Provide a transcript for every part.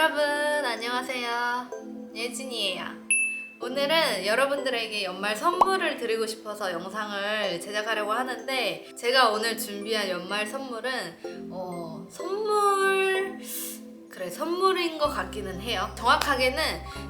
여러분 안녕하세요. 예진이에요. 오늘은 여러분들에게 연말 선물을 드리고 싶어서 영상을 제작하려고 하는데 제가 오늘 준비한 연말 선물은 어, 선물 그래 선물인 것 같기는 해요 정확하게는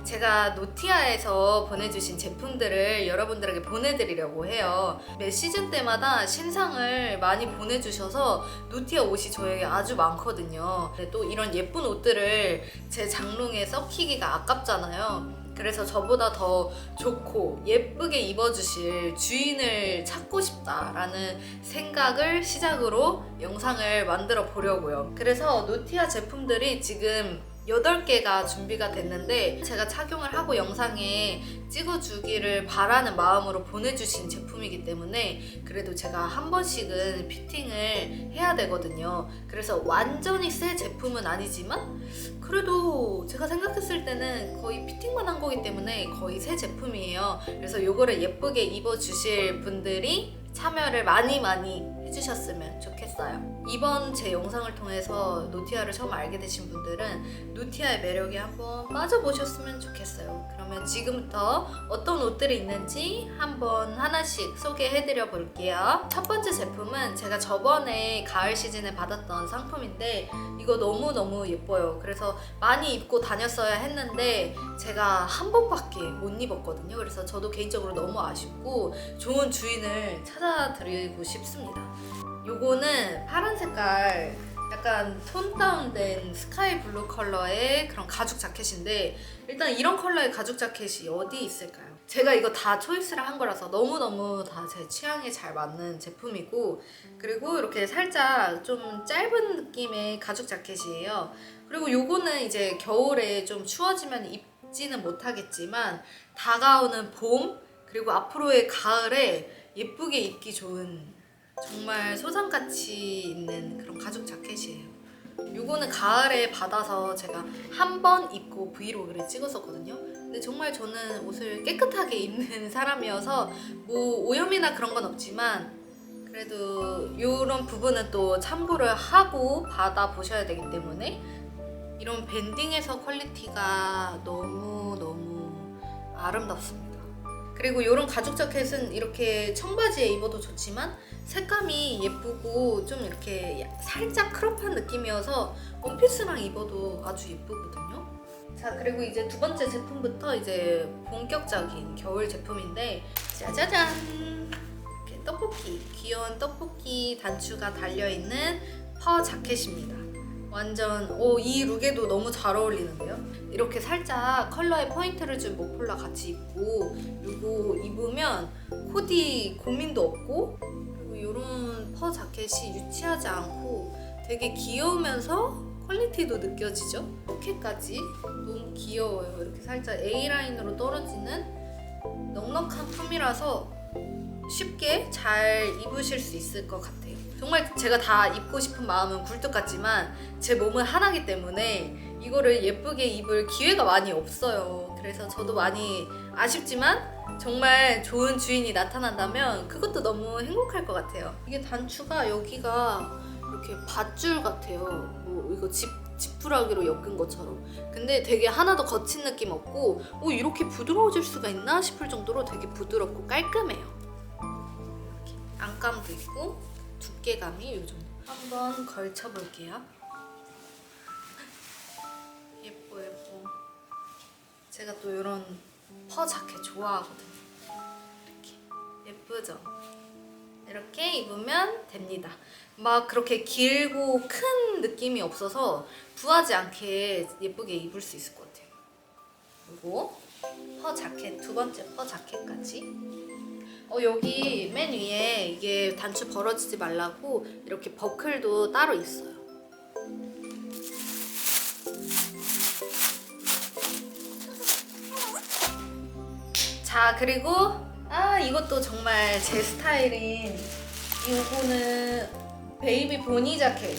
제가 노티아에서 보내주신 제품들을 여러분들에게 보내드리려고 해요 매 시즌 때마다 신상을 많이 보내주셔서 노티아 옷이 저에게 아주 많거든요. 또 이런 예쁜 옷들을 제 장롱에 썩히기가 아깝잖아요. 그래서 저보다 더 좋고 예쁘게 입어주실 주인을 찾고 싶다라는 생각을 시작으로 영상을 만들어 보려고요. 그래서 노티아 제품들이 지금 8개가 준비가 됐는데 제가 착용을 하고 영상에 찍어주기를 바라는 마음으로 보내주신 제품이기 때문에 그래도 제가 한 번씩은 피팅을 해야 되거든요. 그래서 완전히 새 제품은 아니지만 그래도 제가 생각했을 때는 거의 피팅만 한 거기 때문에 거의 새 제품이에요. 그래서 이거를 예쁘게 입어주실 분들이 참여를 많이 많이 해주셨으면 좋겠어요. 이번 제 영상을 통해서 노티아를 처음 알게 되신 분들은 노티아의 매력에 한번 빠져보셨으면 좋겠어요. 그러면 지금부터 어떤 옷들이 있는지 한번 하나씩 소개해드려 볼게요. 첫 번째 제품은 제가 저번에 가을 시즌에 받았던 상품인데 이거 너무너무 예뻐요. 그래서 많이 입고 다녔어야 했는데 제가 한 번밖에 못 입었거든요. 그래서 저도 개인적으로 너무 아쉽고 좋은 주인을 찾아드리고 싶습니다. 요거는 파란 색깔 약간 톤 다운된 스카이 블루 컬러의 그런 가죽 자켓인데 일단 이런 컬러의 가죽 자켓이 어디 있을까요? 제가 이거 다 초이스를 한 거라서 너무너무 다 제 취향에 잘 맞는 제품이고 그리고 이렇게 살짝 좀 짧은 느낌의 가죽 자켓이에요. 그리고 요거는 이제 겨울에 좀 추워지면 입지는 못하겠지만 다가오는 봄 그리고 앞으로의 가을에 예쁘게 입기 좋은 정말 소장가치 있는 그런 가죽 자켓이에요. 요거는 가을에 받아서 제가 한 번 입고 브이로그를 찍었었거든요. 근데 정말 저는 옷을 깨끗하게 입는 사람이어서 뭐 오염이나 그런 건 없지만 그래도 이런 부분은 또 참고를 하고 받아 보셔야 되기 때문에 이런 밴딩에서 퀄리티가 너무 너무 아름답습니다. 그리고 이런 가죽 자켓은 이렇게 청바지에 입어도 좋지만 색감이 예쁘고 좀 이렇게 살짝 크롭한 느낌이어서 원피스랑 입어도 아주 예쁘거든요. 자 그리고 이제 두 번째 제품부터 이제 본격적인 겨울 제품인데 짜자잔 이렇게 떡볶이 귀여운 떡볶이 단추가 달려 있는 퍼 자켓입니다. 완전 오 이 룩에도 너무 잘 어울리는데요. 이렇게 살짝 컬러에 포인트를 준 목폴라 같이 입고 이거 입으면 코디 고민도 없고 그리고 이런 퍼 자켓이 유치하지 않고 되게 귀여우면서 퀄리티도 느껴지죠. 포켓까지 너무 귀여워요. 이렇게 살짝 A 라인으로 떨어지는 넉넉한 품이라서 쉽게 잘 입으실 수 있을 것 같아요. 정말 제가 다 입고 싶은 마음은 굴뚝 같지만 제 몸은 하나기 때문에 이거를 예쁘게 입을 기회가 많이 없어요. 그래서 저도 많이 아쉽지만 정말 좋은 주인이 나타난다면 그것도 너무 행복할 것 같아요. 이게 단추가 여기가 이렇게 밧줄 같아요. 뭐 이거 집 지푸라기로 엮은 것처럼. 근데 되게 하나도 거친 느낌 없고, 오 이렇게 부드러워질 수가 있나 싶을 정도로 되게 부드럽고 깔끔해요. 이렇게 안감도 있고 두께감이 이 정도. 한번 걸쳐 볼게요. 예뻐 예뻐. 제가 또 이런 퍼 자켓 좋아하거든요. 이렇게 예쁘죠? 이렇게 입으면 됩니다. 막 그렇게 길고 큰 느낌이 없어서 부하지 않게 예쁘게 입을 수 있을 것 같아요. 그리고 퍼 자켓 두 번째 퍼 자켓까지. 어 여기 맨 위에 이게 단추 벌어지지 말라고 이렇게 버클도 따로 있어요. 자 그리고 아 이것도 정말 제 스타일인 이거는 베이비 보니 자켓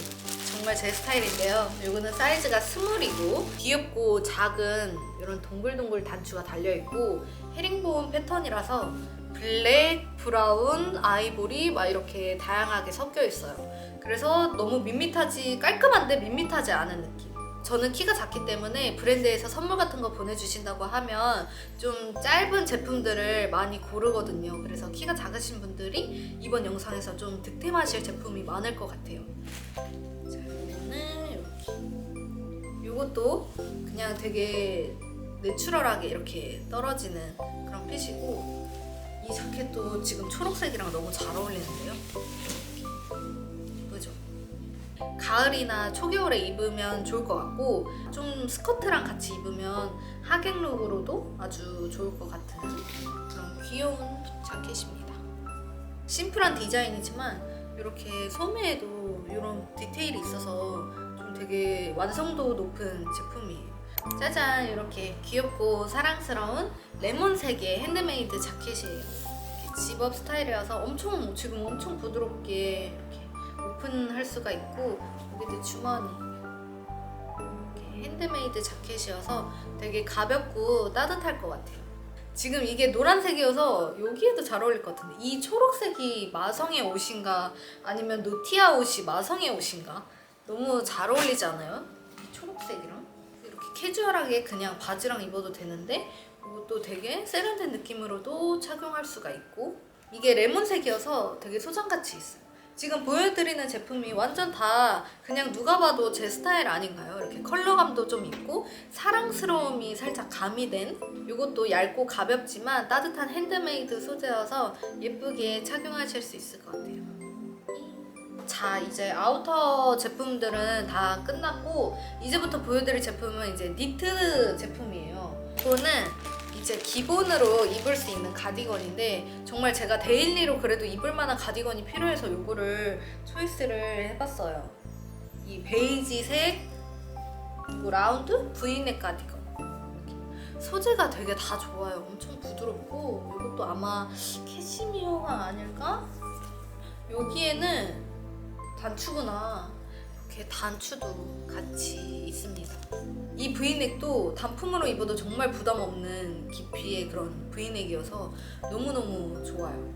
정말 제 스타일인데요 이거는 사이즈가 스물이고 귀엽고 작은 이런 동글동글 단추가 달려있고 헤링본 패턴이라서 블랙, 브라운, 아이보리 막 이렇게 다양하게 섞여 있어요 그래서 너무 밋밋하지 깔끔한데 밋밋하지 않은 느낌 저는 키가 작기 때문에 브랜드에서 선물 같은 거 보내주신다고 하면 좀 짧은 제품들을 많이 고르거든요. 그래서 키가 작으신 분들이 이번 영상에서 좀 득템하실 제품이 많을 것 같아요. 자, 이거는 이렇게. 이것도 그냥 되게 내추럴하게 이렇게 떨어지는 그런 핏이고 이 자켓도 지금 초록색이랑 너무 잘 어울리는데요. 예쁘죠? 가을이나 초겨울에 입으면 좋을 것 같고 좀 스커트랑 같이 입으면 하객룩으로도 아주 좋을 것 같은 그런 귀여운 자켓입니다. 심플한 디자인이지만 이렇게 소매에도 이런 디테일이 있어서 좀 되게 완성도 높은 제품이에요. 짜잔 이렇게 귀엽고 사랑스러운 레몬색의 핸드메이드 자켓이에요. 집업 스타일이라서 엄청 지금 엄청 부드럽게 이렇게 오픈할 수가 있고 여기도 주머니 이렇게 핸드메이드 자켓이어서 되게 가볍고 따뜻할 것 같아요. 지금 이게 노란색이어서 여기에도 잘 어울릴 것 같은데 이 초록색이 마성의 옷인가 아니면 노티아 옷이 마성의 옷인가 너무 잘 어울리지 않아요? 이 초록색이랑 캐주얼하게 그냥 바지랑 입어도 되는데 이것도 되게 세련된 느낌으로도 착용할 수가 있고 이게 레몬색이어서 되게 소장가치 있어요. 지금 보여드리는 제품이 완전 다 그냥 누가 봐도 제 스타일 아닌가요? 이렇게 컬러감도 좀 있고 사랑스러움이 살짝 가미된 이것도 얇고 가볍지만 따뜻한 핸드메이드 소재여서 예쁘게 착용하실 수 있을 것 같아요. 자 이제 아우터 제품들은 다 끝났고 이제부터 보여드릴 제품은 이제 니트 제품이에요. 이거는 이제 기본으로 입을 수 있는 가디건인데 정말 제가 데일리로 그래도 입을 만한 가디건이 필요해서 이거를 초이스를 해봤어요. 이 베이지색 그리고 라운드 브이넥 가디건. 소재가 되게 다 좋아요. 엄청 부드럽고 이것도 아마 캐시미어가 아닐까? 여기에는 단추구나. 이렇게 단추도 같이 있습니다. 이 브이넥도 단품으로 입어도 정말 부담 없는 깊이의 그런 브이넥이어서 너무너무 좋아요.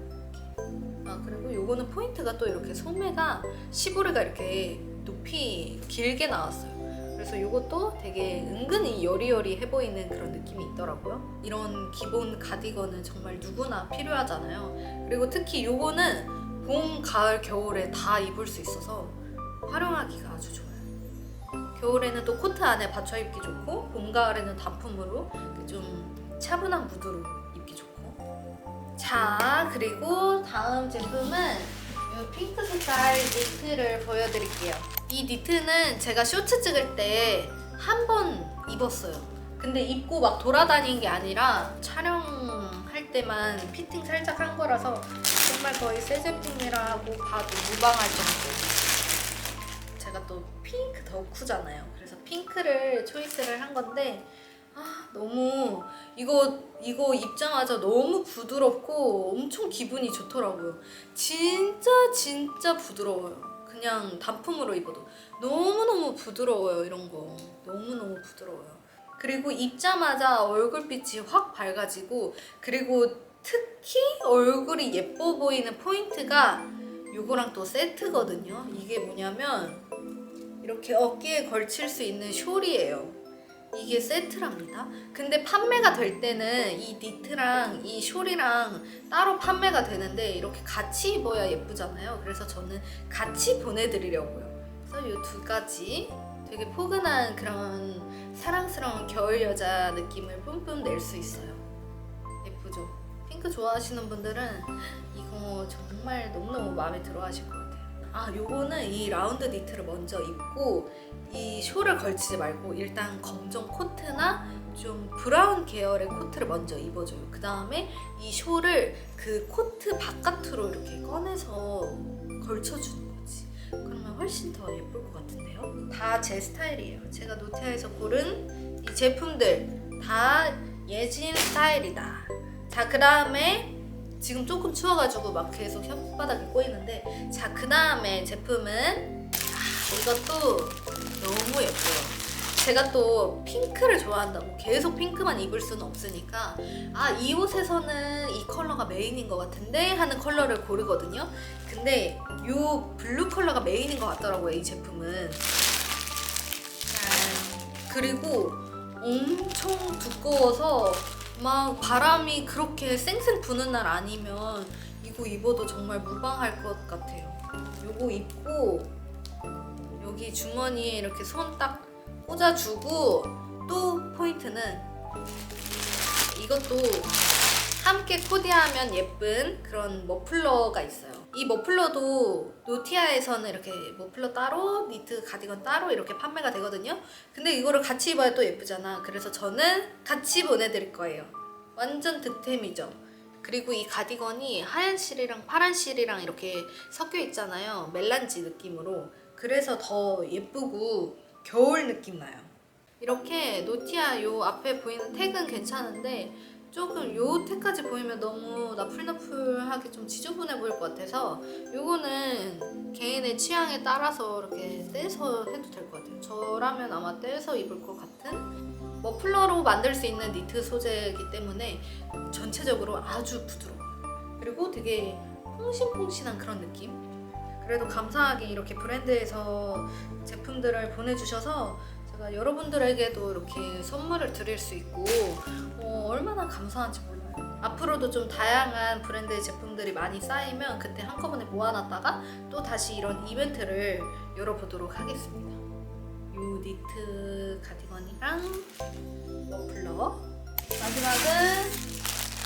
아 그리고 요거는 포인트가 또 이렇게 소매가 시보르가 이렇게 높이 길게 나왔어요. 그래서 이것도 되게 은근히 여리여리해 보이는 그런 느낌이 있더라고요. 이런 기본 가디건은 정말 누구나 필요하잖아요. 그리고 특히 요거는 봄, 가을, 겨울에 다 입을 수 있어서 활용하기가 아주 좋아요. 겨울에는 또 코트 안에 받쳐 입기 좋고 봄, 가을에는 단품으로 좀 차분한 무드로 입기 좋고 자 그리고 다음 제품은 이 핑크 색깔 니트를 보여드릴게요. 이 니트는 제가 쇼츠 찍을 때 한 번 입었어요. 근데 입고 막 돌아다닌 게 아니라 촬영할 때만 피팅 살짝 한 거라서 정말 거의 새 제품이라고 봐도 무방할 정도. 제가 또 핑크 덕후잖아요. 그래서 핑크를 초이스를 한 건데 아 너무 이거 이거 입자마자 너무 부드럽고 엄청 기분이 좋더라고요. 진짜 진짜 부드러워요. 그냥 단품으로 입어도 너무너무 부드러워요 이런 거 너무너무 부드러워요 그리고 입자마자 얼굴빛이 확 밝아지고 그리고 특히 얼굴이 예뻐 보이는 포인트가 요거랑 또 세트거든요 이게 뭐냐면 이렇게 어깨에 걸칠 수 있는 숄이에요 이게 세트랍니다. 근데 판매가 될 때는 이 니트랑 이 숄이랑 따로 판매가 되는데 이렇게 같이 입어야 예쁘잖아요. 그래서 저는 같이 보내드리려고요. 그래서 이 두 가지 되게 포근한 그런 사랑스러운 겨울 여자 느낌을 뿜뿜 낼 수 있어요. 핑크 좋아하시는 분들은 이거 정말 너무너무 마음에 들어 하실 것 같아요. 아, 요거는 이 라운드 니트를 먼저 입고 이 숄을 걸치지 말고 일단 검정 코트나 좀 브라운 계열의 코트를 먼저 입어줘요. 그 다음에 이 숄을 그 코트 바깥으로 이렇게 꺼내서 걸쳐주는 거지. 그러면 훨씬 더 예쁠 것 같은데요? 다 제 스타일이에요. 제가 노티아에서 고른 이 제품들 다 예진 스타일이다. 자, 그 다음에 지금 조금 추워가지고 막 계속 혓바닥이 꼬이는데 자, 그 다음에 제품은 아, 이것도 너무 예뻐요. 제가 또 핑크를 좋아한다고 계속 핑크만 입을 수는 없으니까 아 이 옷에서는 이 컬러가 메인인 것 같은데 하는 컬러를 고르거든요. 근데 이 블루 컬러가 메인인 것 같더라고요 이 제품은. 짠. 그리고 엄청 두꺼워서 막 바람이 그렇게 쌩쌩 부는 날 아니면 이거 입어도 정말 무방할 것 같아요. 요거 입고 여기 주머니에 이렇게 손 딱 꽂아주고 또 포인트는 이것도 함께 코디하면 예쁜 그런 머플러가 있어요. 이 머플러도 노티아에서는 이렇게 머플러 따로, 니트 가디건 따로 이렇게 판매가 되거든요. 근데 이거를 같이 입어야 또 예쁘잖아. 그래서 저는 같이 보내드릴 거예요. 완전 득템이죠. 그리고 이 가디건이 하얀 실이랑 파란 실이랑 이렇게 섞여 있잖아요. 멜란지 느낌으로. 그래서 더 예쁘고 겨울 느낌 나요. 이렇게 노티아 요 앞에 보이는 택은 괜찮은데 조금 요 택까지 보이면 너무 나풀나풀하게 좀 지저분해 보일 것 같아서 요거는 개인의 취향에 따라서 이렇게 떼서 해도 될 것 같아요. 저라면 아마 떼서 입을 것 같은 머플러로 만들 수 있는 니트 소재이기 때문에 전체적으로 아주 부드러워요. 그리고 되게 퐁신퐁신한 그런 느낌? 그래도 감사하게 이렇게 브랜드에서 제품들을 보내주셔서 제가 여러분들에게도 이렇게 선물을 드릴 수 있고 어, 얼마나 감사한지 몰라요. 앞으로도 좀 다양한 브랜드의 제품들이 많이 쌓이면 그때 한꺼번에 모아놨다가 또 다시 이런 이벤트를 열어보도록 하겠습니다. 요 니트 가디건이랑 머플러 마지막은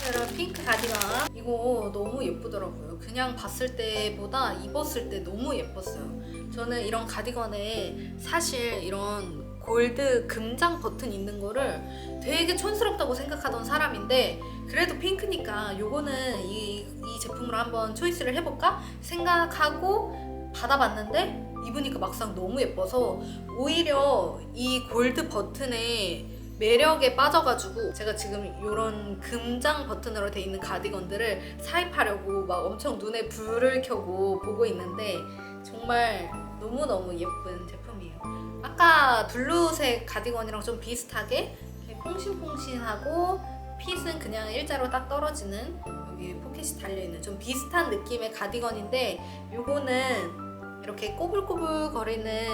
이런 핑크 가디건 이거 너무 예쁘더라고요. 그냥 봤을 때보다 입었을 때 너무 예뻤어요. 저는 이런 가디건에 사실 이런 골드 금장 버튼 있는 거를 되게 촌스럽다고 생각하던 사람인데 그래도 핑크니까 요거는 이, 이 제품으로 한번 초이스를 해볼까 생각하고 받아봤는데 입으니까 막상 너무 예뻐서 오히려 이 골드 버튼에 매력에 빠져가지고 제가 지금 이런 금장 버튼으로 돼 있는 가디건들을 사입하려고 막 엄청 눈에 불을 켜고 보고 있는데 정말 너무너무 예쁜 제품이에요. 아까 블루색 가디건이랑 좀 비슷하게 퐁신퐁신하고 핏은 그냥 일자로 딱 떨어지는 여기 포켓이 달려있는 좀 비슷한 느낌의 가디건인데 요거는 이렇게 꼬불꼬불 거리는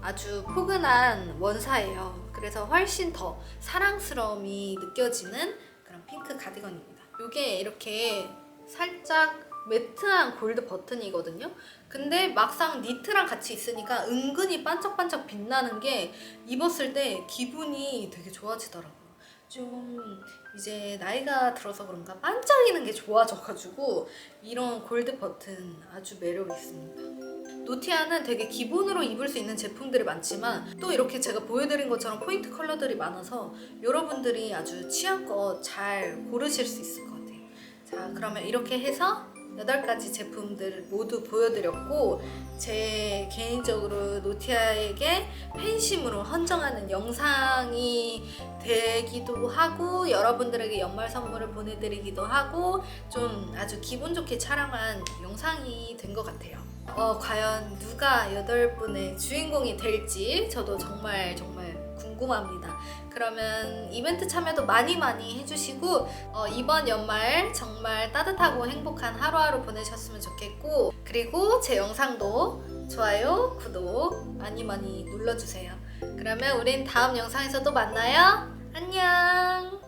아주 포근한 원사예요. 그래서 훨씬 더 사랑스러움이 느껴지는 그런 핑크 가디건입니다. 이게 이렇게 살짝 매트한 골드 버튼이거든요. 근데 막상 니트랑 같이 있으니까 은근히 반짝반짝 빛나는 게 입었을 때 기분이 되게 좋아지더라고요. 좀 이제 나이가 들어서 그런가 반짝이는 게 좋아져가지고 이런 골드 버튼 아주 매력 있습니다. 노티아는 되게 기본으로 입을 수 있는 제품들이 많지만 또 이렇게 제가 보여드린 것처럼 포인트 컬러들이 많아서 여러분들이 아주 취향껏 잘 고르실 수 있을 것 같아요. 자, 그러면 이렇게 해서 8가지 제품들 모두 보여드렸고 제 개인적으로 노티아에게 팬심으로 헌정하는 영상이 되기도 하고 여러분들에게 연말 선물을 보내드리기도 하고 좀 아주 기분 좋게 촬영한 영상이 된 것 같아요. 어, 과연 누가 여덟 분의 주인공이 될지 저도 정말 정말 궁금합니다. 그러면 이벤트 참여도 많이 많이 해주시고 어, 이번 연말 정말 따뜻하고 행복한 하루하루 보내셨으면 좋겠고 그리고 제 영상도 좋아요, 구독 많이 많이 눌러주세요. 그러면 우린 다음 영상에서 또 만나요. 안녕!